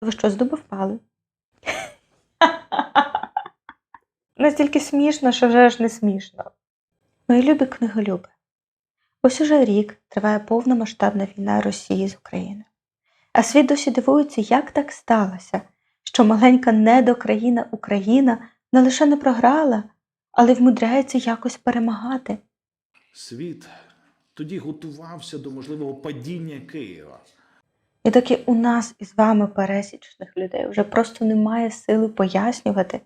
Ви що, з дуба впали? Настільки смішно, що вже аж не смішно. Мої любі книголюби. Ось уже рік триває повномасштабна війна Росії з Україною. А світ досі дивується, як так сталося, що маленька недокраїна Україна не лише не програла, але вмудряється якось перемагати. Світ тоді готувався до можливого падіння Києва. І доки у нас із вами пересічних людей вже просто немає сили пояснювати,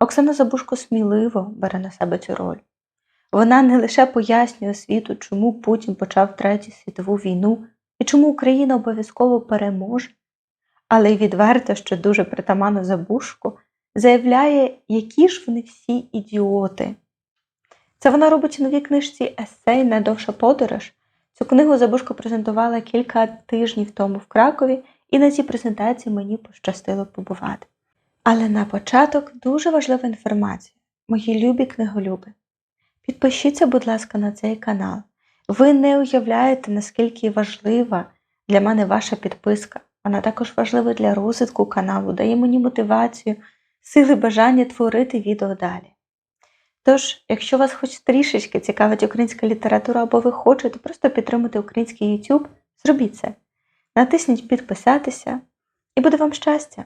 Оксана Забушко сміливо бере на себе цю роль. Вона не лише пояснює світу, чому Путін почав Третю світову війну і чому Україна обов'язково переможе, але й відверто, що дуже притаманно Забушко, заявляє, які ж вони всі ідіоти. Це вона робить у новій книжці Есей Найдовша подорож. Цю книгу Забушко презентувала кілька тижнів тому в Кракові, і на цій презентації мені пощастило побувати. Але на початок дуже важлива інформація, мої любі книголюби. Підпишіться, будь ласка, на цей канал. Ви не уявляєте, наскільки важлива для мене ваша підписка. Вона також важлива для розвитку каналу, дає мені мотивацію, сили бажання творити відео далі. Тож, якщо вас хоч трішечки цікавить українська література, або ви хочете просто підтримати український YouTube, зробіть це. Натисніть підписатися і буде вам щастя.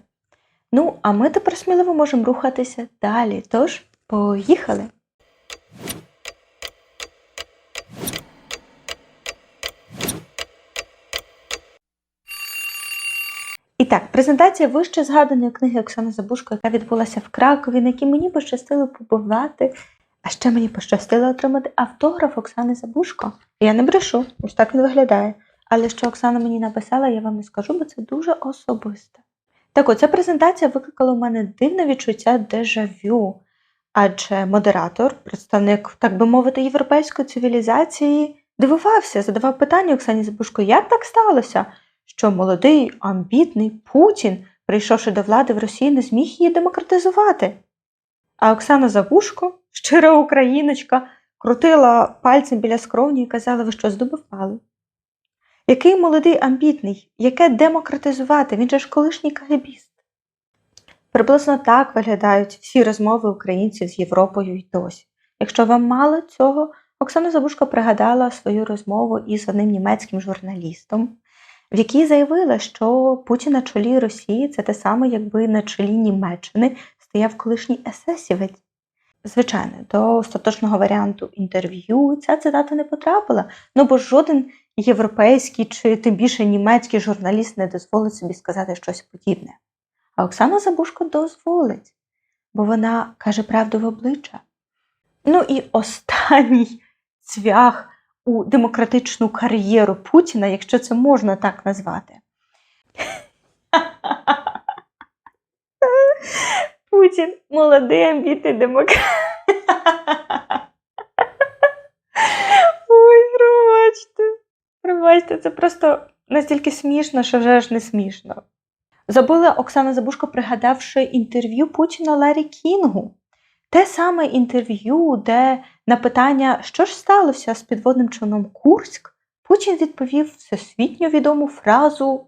Ну, а ми тепер сміливо можемо рухатися далі. Тож, поїхали! І так, презентація вище згаданої книги Оксани Забушко, яка відбулася в Кракові, на якій мені пощастило побувати. А ще мені пощастило отримати автограф Оксани Забушко. Я не брешу, ось так він виглядає. Але що Оксана мені написала, я вам не скажу, бо це дуже особисто. Так от, ця презентація викликала у мене дивне відчуття дежавю, адже модератор, представник, так би мовити, європейської цивілізації, дивувався, задавав питання Оксані Забушко, як так сталося, що молодий, амбітний Путін, прийшовши до влади в Росії, не зміг її демократизувати. А Оксана Забушко, щира україночка, крутила пальцем біля скровні і казала, ви що, з дуба впали? Який молодий амбітний, яке демократизувати? Він же ж колишній кагебіст. Приблизно так виглядають всі розмови українців з Європою й досі. Якщо вам мало цього, Оксана Забушко пригадала свою розмову із одним німецьким журналістом, в якій заявила, що Путін на чолі Росії це те саме, якби на чолі Німеччини стояв колишній есесівець. Звичайно, до остаточного варіанту інтерв'ю ця цитата не потрапила, ну бо жоден європейський чи тим більше німецький журналіст не дозволить собі сказати щось подібне. А Оксана Забушко дозволить, бо вона каже правду в обличчя. Ну і останній цвях у демократичну кар'єру Путіна, якщо це можна так назвати. Путін молодий амбітний демократ. Ой, пробачте. Пробачте, це просто настільки смішно, що вже аж не смішно. Забула Оксана Забушко, пригадавши інтерв'ю Путіна Ларі Кінгу. Те саме інтерв'ю, де на питання, що ж сталося з підводним човном Курськ, Путін відповів всесвітньо відому фразу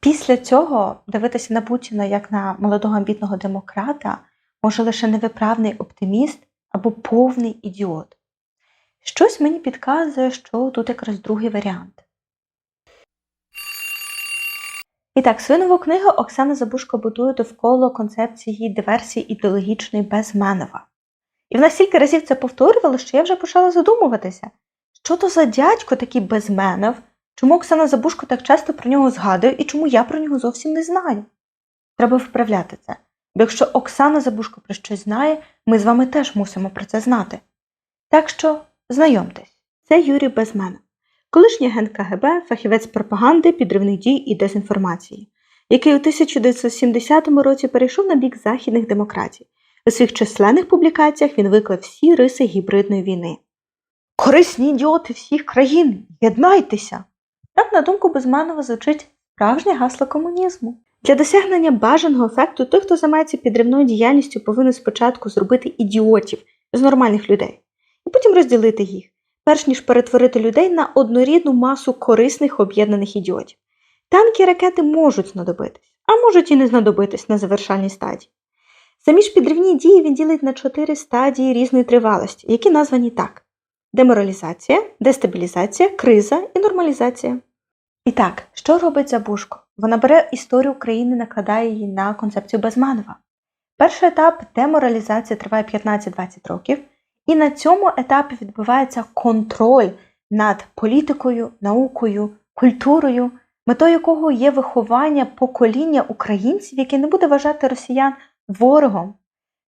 Після цього дивитися на Путіна як на молодого амбітного демократа може лише невиправний оптиміст або повний ідіот. Щось мені підказує, що тут якраз другий варіант. І так, свою нову книгу Оксана Забушко будує довкола концепції диверсії ідеологічної Безменова. І вона стільки разів це повторювала, що я вже почала задумуватися, що то за дядько такий Безменов, чому Оксана Забушко так часто про нього згадує і чому я про нього зовсім не знаю. Треба вправляти це. Бо якщо Оксана Забушко про щось знає, ми з вами теж мусимо про це знати. Так що знайомтесь, це Юрій Безменов, колишній агент КГБ, фахівець пропаганди, підривних дій і дезінформації, який у 1970 році перейшов на бік західних демократій. У своїх численних публікаціях він виклав всі риси гібридної війни. Корисні ідіоти всіх країн, єднайтеся! Так, на думку Безманова, звучить справжнє гасло комунізму. Для досягнення бажаного ефекту той, хто займається підривною діяльністю, повинен спочатку зробити ідіотів з нормальних людей, і потім розділити їх. Перш ніж перетворити людей на однорідну масу корисних об'єднаних ідіотів. Танки і ракети можуть знадобитись, а можуть і не знадобитись на завершальній стадії. Самі ж підривні дії він ділить на чотири стадії різної тривалості, які названі так: деморалізація, дестабілізація, криза і нормалізація. І так, що робить Забушко? Вона бере історію України, накладає її на концепцію Безманова. Перший етап деморалізації триває 15-20 років, і на цьому етапі відбувається контроль над політикою, наукою, культурою, метою якого є виховання покоління українців, яке не буде вважати росіян ворогом.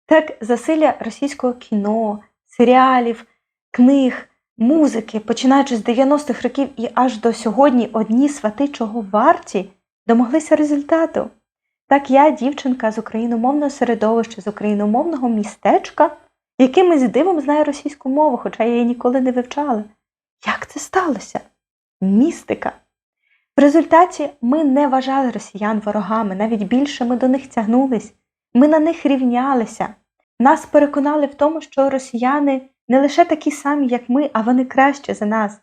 Так засилля російського кіно, серіалів, книг, музики, починаючи з 90-х років і аж до сьогодні одні свати чого варті, домоглися результату. Так я, дівчинка з україномовного середовища, з україномовного містечка, якимось дивом знає російську мову, хоча я її ніколи не вивчала. Як це сталося? Містика. В результаті ми не вважали росіян ворогами, навіть більше ми до них тягнулись, ми на них рівнялися. Нас переконали в тому, що росіяни не лише такі самі, як ми, а вони краще за нас.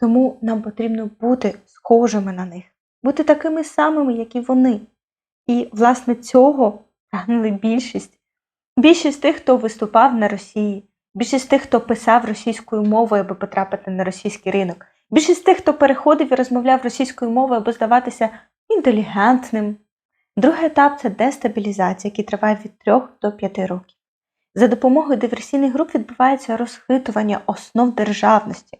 Тому нам потрібно бути схожими на них, бути такими самими, як і вони. І, власне, цього прагнули більшість. Більшість тих, хто виступав на Росії, більшість тих, хто писав російською мовою, аби потрапити на російський ринок, більшість тих, хто переходив і розмовляв російською мовою, аби здаватися інтелігентним. Другий етап це дестабілізація, який триває від 3 до 5 років. За допомогою диверсійних груп відбувається розхитування основ державності,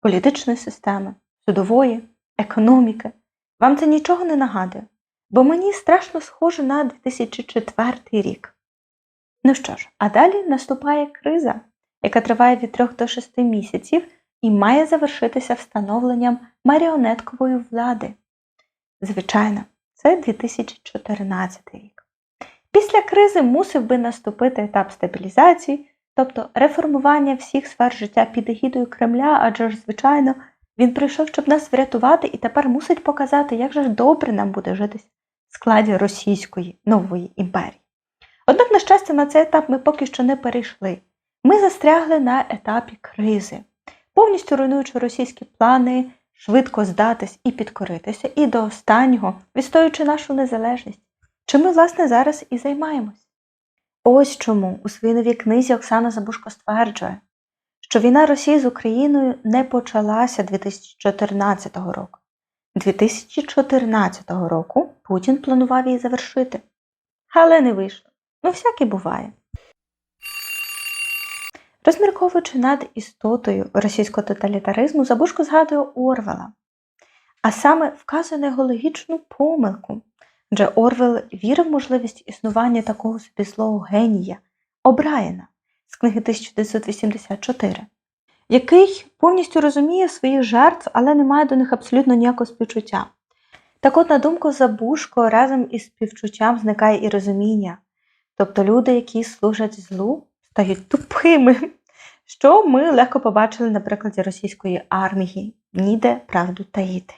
політичної системи, судової, економіки. Вам це нічого не нагадує, бо мені страшно схоже на 2004 рік. Ну що ж, а далі наступає криза, яка триває від 3 до 6 місяців і має завершитися встановленням маріонеткової влади. Звичайно, це 2014 рік. Після кризи мусив би наступити етап стабілізації, тобто реформування всіх сфер життя під егідою Кремля, адже ж, звичайно, він прийшов, щоб нас врятувати, і тепер мусить показати, як же добре нам буде житись в складі російської нової імперії. Однак, на щастя, на цей етап ми поки що не перейшли. Ми застрягли на етапі кризи, повністю руйнуючи російські плани, швидко здатись і підкоритися, і до останнього відстоюючи нашу незалежність. Чим ми, власне, зараз і займаємось. Ось чому у своїй новій книзі Оксана Забушко стверджує, що війна Росії з Україною не почалася 2014 року. 2014 року Путін планував її завершити. Але не вийшло. Ну, всяке буває. Розмірковуючи над істотою російського тоталітаризму, Забушко згадує Орвела, а саме вказує на його логічну помилку. Адже Орвел вірив в можливість існування такого собі злого генія Обраєна з книги 1984, який повністю розуміє своїх жертв, але не має до них абсолютно ніякого співчуття. Так от, на думку Забушко, разом із співчуттям зникає і розуміння. Тобто люди, які служать злу, стають тупими, що ми легко побачили на прикладі російської армії, ніде правду таїти.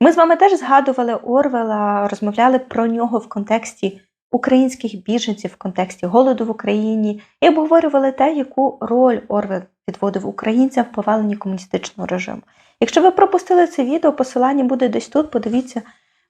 Ми з вами теж згадували Орвела, розмовляли про нього в контексті українських біженців, в контексті голоду в Україні і обговорювали те, яку роль Орвел відводив українцям в поваленні комуністичного режиму. Якщо ви пропустили це відео, посилання буде десь тут, подивіться,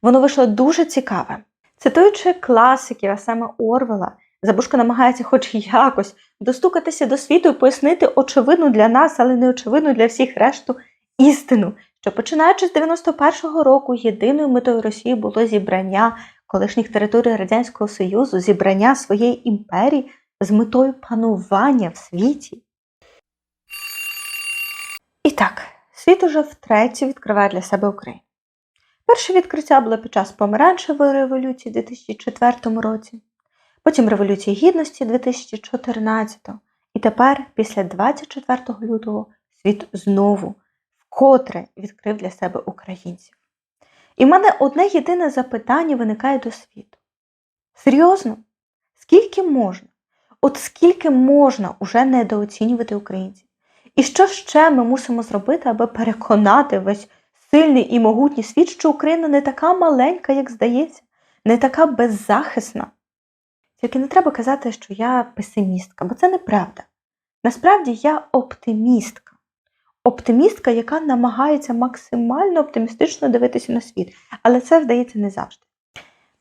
воно вийшло дуже цікаве. Цитуючи класиків, а саме Орвела, Забушко намагається хоч якось достукатися до світу і пояснити очевидну для нас, але не очевидну для всіх решту істину, що починаючи з 91-го року єдиною метою Росії було зібрання колишніх територій Радянського Союзу, зібрання своєї імперії з метою панування в світі. І так, світ уже втретє відкриває для себе Україну. Перше відкриття було під час помаранчевої революції у 2004 році, потім Революції Гідності 2014 і тепер, після 24 лютого, світ знову вкотре відкрив для себе українців. І в мене одне єдине запитання виникає до світу. Серйозно? Скільки можна? От скільки можна уже недооцінювати українців? І що ще ми мусимо зробити, аби переконати весь сильний і могутній світ, що Україна не така маленька, як здається, не така беззахисна? Тільки не треба казати, що я песимістка, бо це неправда. Насправді я оптимістка. оптимістка, яка намагається максимально оптимістично дивитися на світ, але це вдається не завжди.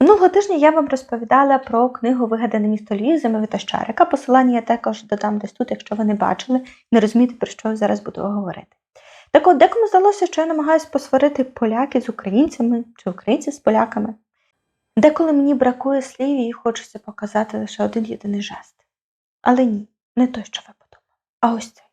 Минулого тижня я вам розповідала про книгу Вигадане місто Львів Зимовита Щарика. Посилання я також додам десь тут, якщо ви не бачили, не розумієте, про що я зараз буду говорити. Так от, декому здалося, що я намагаюся посварити поляків з українцями чи українців з поляками. Деколи мені бракує слів і хочеться показати лише один єдиний жест. Але ні, не той, що ви подумали, а ось цей.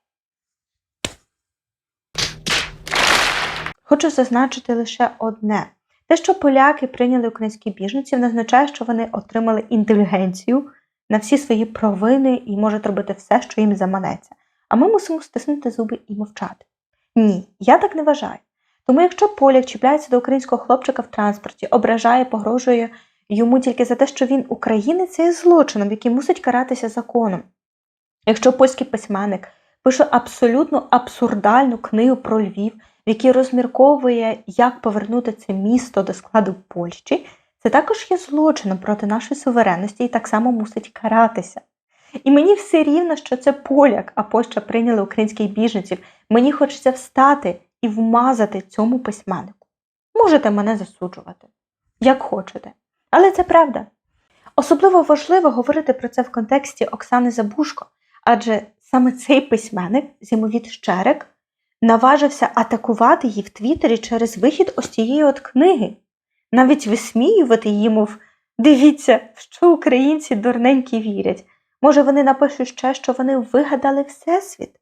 Хочу зазначити лише одне. Те, що поляки прийняли українських біженців, не означає, що вони отримали інтелігенцію на всі свої провини і можуть робити все, що їм заманеться. А ми мусимо стиснути зуби і мовчати. Ні, я так не вважаю. Тому якщо поляк чіпляється до українського хлопчика в транспорті, ображає, погрожує йому тільки за те, що він українець, це є злочином, який мусить каратися законом. Якщо польський письменник пише абсолютно абсурдальну книгу про Львів, в якій розмірковує, як повернути це місто до складу Польщі, це також є злочином проти нашої суверенності і так само мусить каратися. І мені все рівно, що це поляк, а Польща прийняла українських біженців. Мені хочеться встати і вмазати цьому письменнику. Можете мене засуджувати, як хочете. Але це правда. Особливо важливо говорити про це в контексті Оксани Забушко, адже саме цей письменник, Зімовіт Щерик, наважився атакувати її в Твіттері через вихід ось цієї от книги, навіть висміювати її, мов дивіться, в що українці дурненькі вірять. Може, вони напишуть ще, що вони вигадали Всесвіт.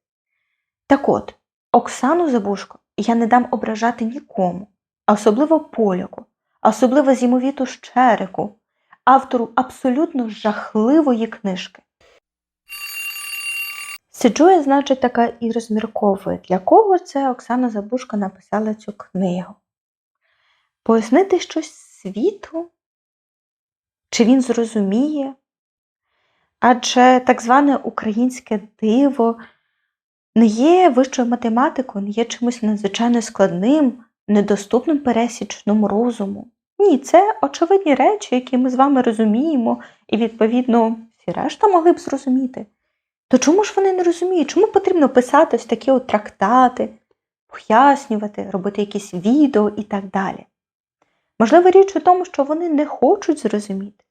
Так от, Оксану Забушко я не дам ображати нікому, особливо поляку, особливо зімовіту Щерику, автору абсолютно жахливої книжки. Сиджу я, значить, така і розмірковую, для кого це Оксана Забушко написала цю книгу. Пояснити щось світу? Чи він зрозуміє? Адже так зване українське диво не є вищою математикою, не є чимось надзвичайно складним, недоступним пересічному розуму. Ні, це очевидні речі, які ми з вами розуміємо, і, відповідно, всі решта могли б зрозуміти. То чому ж вони не розуміють? Чому потрібно писати ось такі от трактати, пояснювати, робити якісь відео і так далі? Можливо, річ у тому, що вони не хочуть зрозуміти.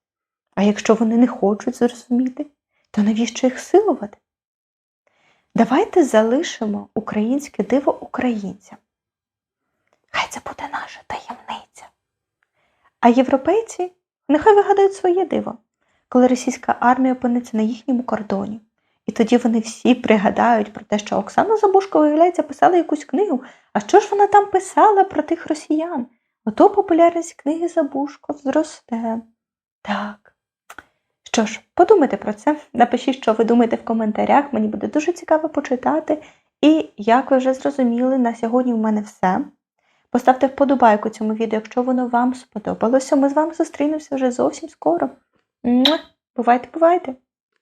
А якщо вони не хочуть зрозуміти, то навіщо їх силувати? Давайте залишимо українське диво українцям. Хай це буде наша таємниця. А європейці нехай вигадають своє диво, коли російська армія опиниться на їхньому кордоні. І тоді вони всі пригадають про те, що Оксана Забушко, виявляється, писала якусь книгу. А що ж вона там писала про тих росіян? Ото популярність книги Забушко зросте. Так. Що ж, подумайте про це. Напишіть, що ви думаєте в коментарях. Мені буде дуже цікаво почитати. І, як ви вже зрозуміли, на сьогодні в мене все. Поставте вподобайку цьому відео, якщо воно вам сподобалося. Ми з вами зустрінемося вже зовсім скоро. Бувайте, бувайте!